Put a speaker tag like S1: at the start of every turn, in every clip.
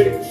S1: Amém.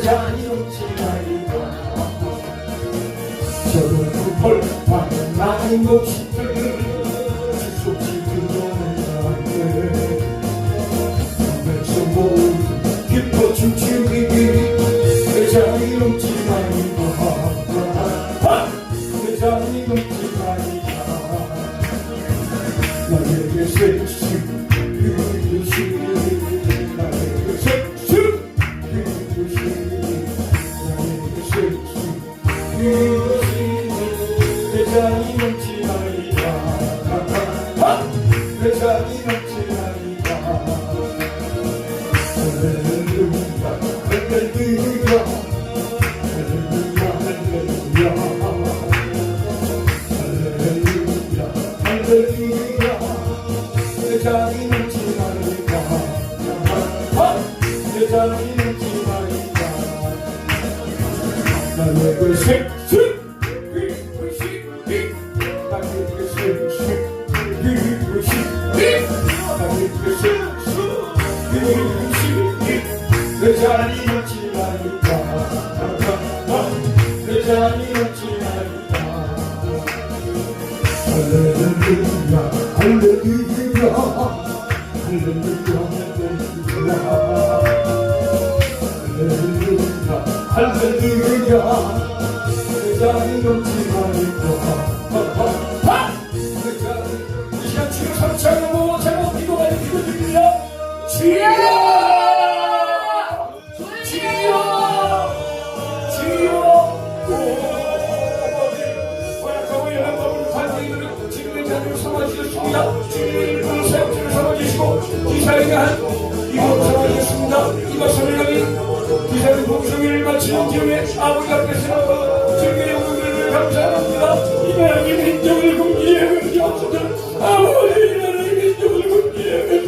S1: 오지 말까 저런 펄펄한 나의 몫을 수없이 그려낸다네 내서 모두 기뻐 춤추기 내 자리 넘지 말까 나에게 비 비 할렐루야 할렐루야 할렐루야 할렐루야 할렐루야 내 자리 넘지 말까 이 시간 주여 삼창을 보고 제목 기도가 기도 드립니다 주여 주여 주여 원하고 연합법을 관계인을 지금의 자리로 삼아주셨습니다 주님의 이름으로 세우기를 삼아주시고 기사에게 한 이름 삼아주셨습니다. 이 말씀을 향 해 기사의 복성을 마치는 기운에 아버지 앞에서 주님의 영광을 감사합니다. 이 나라의 민족을 공기에 주옵소서. 아버지 이 나라의 민족을 공기에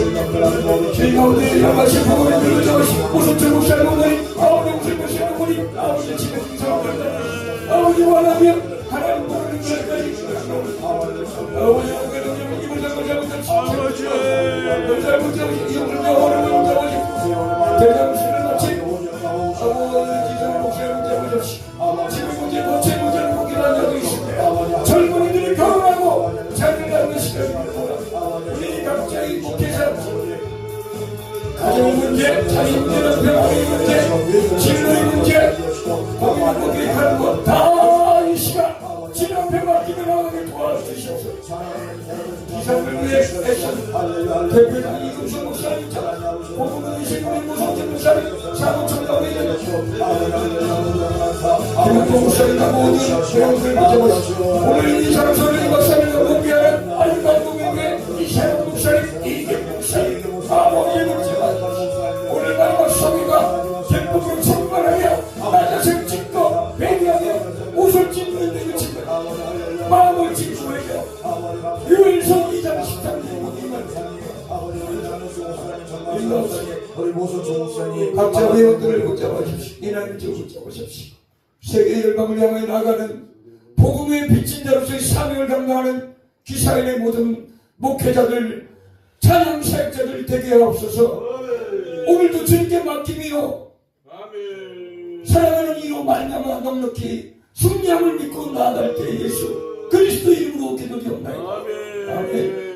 S1: 길 가운데 양아시 보고를 들어자마시 무슨 제목 살고니 무슨 것이 하고니 아버지 지금 풍성함을 아버지 원하면 하나님 모르는 것까지 아버지 하나님 입을 잡고 잡고 아버지 입을 잡고 잡고 입을 잡고 어려운 잡고 대장신을 마치 아버지 목사님 잡고 잡시 지금 문제 고체 가정 문제, 문제는 병원의 문제, 진로의 문제, 거기만 어떻게 하는 거다이 시간 진압해가 기도하게 도와주시옵소서. 기상을 위해 애써 대표적인 이금수 목사님, 보금은 이신우리 무성진 목사님, 사무총장의 김학도 목사님과 모든 회원들 맞아보시오. 오늘 이 사람 소리 목사님
S2: 우리 모습 종목사님
S1: 각자 회원들을 붙잡아주십시오. 이나님 저 붙잡으십시오. 세계 열방을 향해 나가는 복음의 빚진 자로서의 사명을 감당하는 기사인의 모든 목회자들 찬양 사역자들 되게 하옵소서. 오늘도 주님께 맡김이요 사랑하는 이로 말미암아 넉넉히 승리함을 믿고 나아갈 때 예수 그리스도 이름으로 기도드옵나이다. 아멘